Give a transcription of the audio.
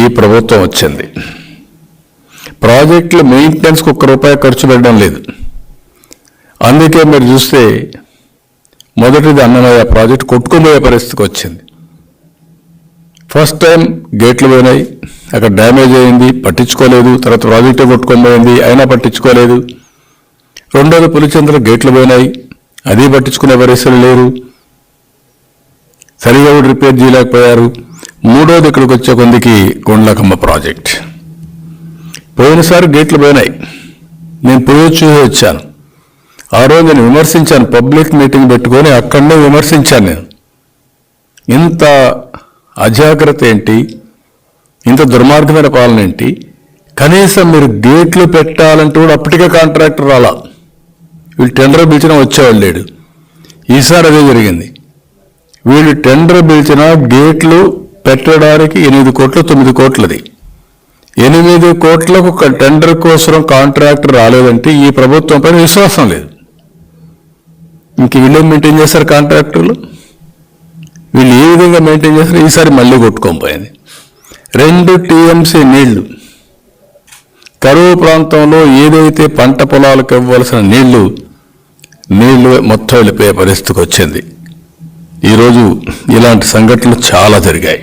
ఈ ప్రభుత్వం వచ్చింది. ప్రాజెక్టుల మెయింటెనెన్స్కి ఒక్క రూపాయి ఖర్చు పెట్టడం లేదు. అందుకే మీరు చూస్తే మొదటిది అన్నమయ్య ప్రాజెక్ట్ కొట్టుకుపోయే పరిస్థితికి వచ్చింది. ఫస్ట్ టైం గేట్లు పోయినాయి అక్కడ డ్యామేజ్ అయింది పట్టించుకోలేదు తర్వాత ప్రాజెక్టే కొట్టుకొని పోయింది అయినా పట్టించుకోలేదు. రెండోది పులిచంద్ర గేట్లు పోయినాయి అది పట్టించుకునే పరిస్థితులు లేరు. సరిగా రిపేర్ చేయలేకపోయారు. మూడోది ఇక్కడికి వచ్చే కొందికి కొండ్లకమ్మ ప్రాజెక్ట్. పోయినసారి గేట్లు పోయినాయి. నేను పోయి చూసి వచ్చాను. ఆ రోజు నేను విమర్శించాను పబ్లిక్ మీటింగ్ పెట్టుకొని అక్కడనే విమర్శించాను నేను. ఇంత అజాగ్రత్త ఏంటి? ఇంత దుర్మార్గమైన పాలన ఏంటి? కనీసం మీరు గేట్లు పెట్టాలంటూ కూడా అప్పటికే కాంట్రాక్టర్ రాలా. వీళ్ళు టెండర్ పిలిచినా వచ్చేవాళ్ళు లేడు. ఈసారి అదే జరిగింది. వీళ్ళు టెండర్ పిలిచిన గేట్లు పెట్టడానికి ఎనిమిది కోట్లు తొమ్మిది కోట్లది. ఎనిమిది కోట్లకు ఒక టెండర్ కోసం కాంట్రాక్టర్ రాలేదంటే ఈ ప్రభుత్వం పైన విశ్వాసం లేదు. ఇంక వీళ్ళు మెయింటైన్ చేస్తారు కాంట్రాక్టర్లు వీళ్ళు ఏ విధంగా మెయింటైన్ చేస్తారు ఈసారి మళ్ళీ కొట్టుకోకపోయింది రెండు టీఎంసీ నీళ్ళు. కరువు ప్రాంతంలో ఏదైతే పంట పొలాలకు ఇవ్వాల్సిన నీళ్ళు నీళ్ళు మొత్తం వెళ్ళిపోయే పరిస్థితికి వచ్చింది. ఈరోజు ఇలాంటి సంఘటనలు చాలా జరిగాయి.